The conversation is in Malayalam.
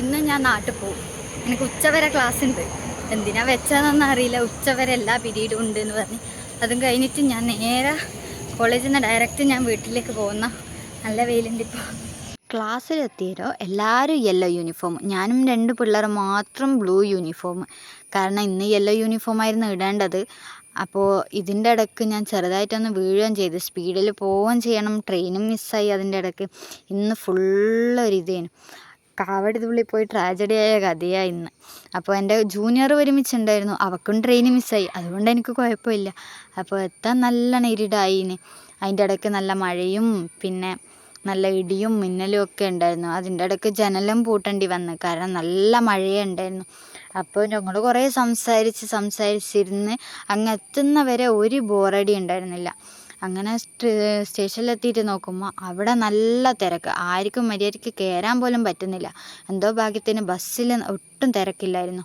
ഇന്ന് ഞാൻ നാട്ടിൽ പോകും എനിക്ക് ഉച്ചവരെ ക്ലാസ് ഉണ്ട്. എന്തിനാ വെച്ചതെന്ന് അറിയില്ല. ഉച്ചവരെ എല്ലാ പിരീഡും ഉണ്ട് എന്ന് പറഞ്ഞ്. അതും കഴിഞ്ഞിട്ട് ഞാൻ നേരെ കോളേജിൽ നിന്ന് ഡയറക്റ്റ് ഞാൻ വീട്ടിലേക്ക് പോകുന്ന നല്ല വെയിലുണ്ട് ഇപ്പോൾ ക്ലാസ്സിലെത്തിയതോ എല്ലാവരും യെല്ലോ യൂണിഫോം ഞാനും രണ്ട് പിള്ളേർ മാത്രം ബ്ലൂ യൂണിഫോം കാരണം ഇന്ന് യെല്ലോ യൂണിഫോം ആയിരുന്നു ഇടേണ്ടത്. അപ്പോൾ ഇതിന്റെ ഇടയ്ക്ക് ഞാൻ ചെറുതായിട്ടൊന്ന് വീഴുകയും ചെയ്തു. സ്പീഡിൽ പോവുകയും ചെയ്യണം. ട്രെയിനും മിസ്സായി അതിന്റെ ഇടയ്ക്ക്. ഇന്ന് ഫുള്ള് ഒരു ഇതേനു. കാവടി തുള്ളി പോയി ട്രാജഡി ആയ കഥയാണ് ഇന്ന്. അപ്പോൾ എന്റെ ജൂനിയർ ഒരുമിച്ചുണ്ടായിരുന്നു. അവൾക്കും ട്രെയിൻ മിസ്സായി അതുകൊണ്ട് എനിക്ക് കുഴപ്പമില്ല. അപ്പോൾ എത്താൻ നല്ലോണം ഇരുടായിന് അതിന്റെ ഇടയ്ക്ക് നല്ല മഴയും പിന്നെ നല്ല ഇടിയും മിന്നലും ഒക്കെ ഉണ്ടായിരുന്നു. അതിന്റെ ഇടയ്ക്ക് ജനലും പൂട്ടേണ്ടി വന്നു. കാരണം നല്ല മഴയുണ്ടായിരുന്നു അപ്പോൾ ഞങ്ങൾ കുറേ സംസാരിച്ച് സംസാരിച്ചിരുന്ന് അങ്ങ് എത്തുന്നവരെ ഒരു ബോറടി ഉണ്ടായിരുന്നില്ല. അങ്ങനെ സ്റ്റേഷനിലെത്തിയിട്ട് നോക്കുമ്പോൾ അവിടെ നല്ല തിരക്ക്. ആർക്കും മര്യാദയ്ക്ക് കയറാൻ പോലും പറ്റുന്നില്ല. എന്തോ ഭാഗ്യത്തിന് ബസ്സിൽ ഒട്ടും തിരക്കില്ലായിരുന്നു.